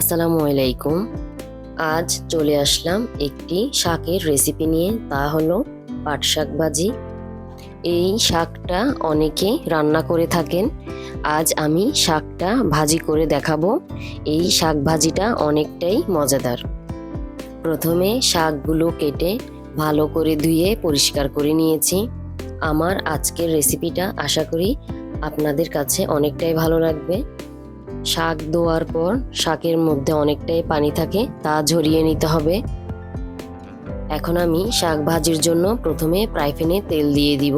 আসসালামু আলাইকুম। আজ চলে আসলাম একটি শাকের রেসিপি নিয়ে, তা হলো পাট শাক ভাজি। এই শাকটা অনেকে রান্না করে থাকেন। আজ আমি শাকটা ভাজি করে দেখাবো। এই শাক ভাজিটা অনেকটাই মজাদার। প্রথমে শাকগুলো কেটে ভালো করে ধুয়ে পরিষ্কার করে নিয়েছি। আমার আজকের রেসিপিটা আশা করি আপনাদের কাছে অনেকটাই ভালো লাগবে। শাক ধোয়ার পর শাকের মধ্যে অনেকটাই পানি থাকে, তা ঝরিয়ে নিতে হবে। এখন আমি শাক ভাজির জন্য প্রথমে ফ্রাই প্যানে তেল দিয়ে দিব।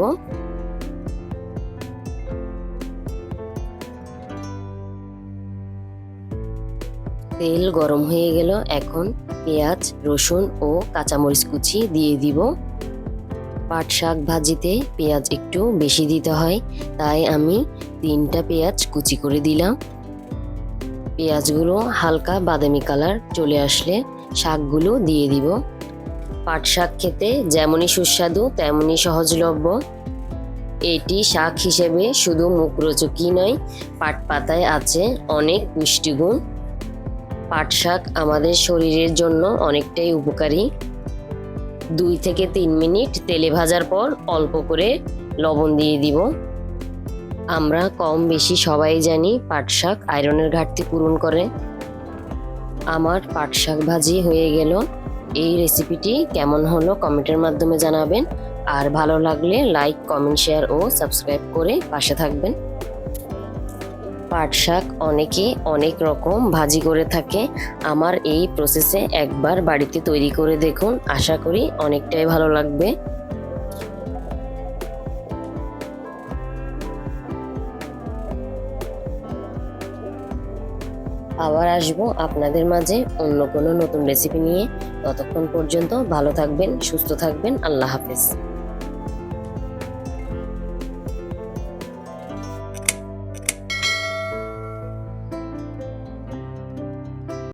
তেল গরম হয়ে গেল, এখন পেঁয়াজ, রসুন ও কাঁচামরিচ কুচি দিয়ে দিব। পাট শাক ভাজিতে পেঁয়াজ একটু বেশি দিতে হয়, তাই আমি তিনটা পেঁয়াজ কুচি করে দিলাম। পেঁয়াজগুলো হালকা বাদামি কালার চলে আসলে শাকগুলো দিয়ে দিব। পাট শাক খেতে যেমনই সুস্বাদু, তেমনই সহজলভ্য। এটি শাক হিসেবে শুধু মুখরোচকই নয়, পাট পাতায় আছে অনেক পুষ্টিগুণ। পাট শাক আমাদের শরীরের জন্য অনেকটাই উপকারী। দুই থেকে তিন মিনিট তেলে ভাজার পর অল্প করে লবণ দিয়ে দিব। আমরা কম বেশি সবাই জানি পাট শাক আয়রনের ঘাটতি পূরণ করে। আমার পাট শাক ভাজি হয়ে গেল। এই রেসিপিটি কেমন হলো কমেন্টের মাধ্যমে জানাবেন। আর ভালো লাগলে লাইক, কমেন্ট, শেয়ার ও সাবস্ক্রাইব করে পাশে থাকবেন। পাট শাক অনেকে অনেক রকম ভাজি করে থাকে। আমার এই প্রসেসে একবার বাড়িতে তৈরি করে দেখুন। আশা করি অনেকটাই ভালো লাগবে। আবার আসব আপনাদের মাঝে অন্য কোনো নতুন রেসিপি নিয়ে। ততক্ষণ পর্যন্ত ভালো থাকবেন, সুস্থ থাকবেন, আল্লাহ হাফেজ।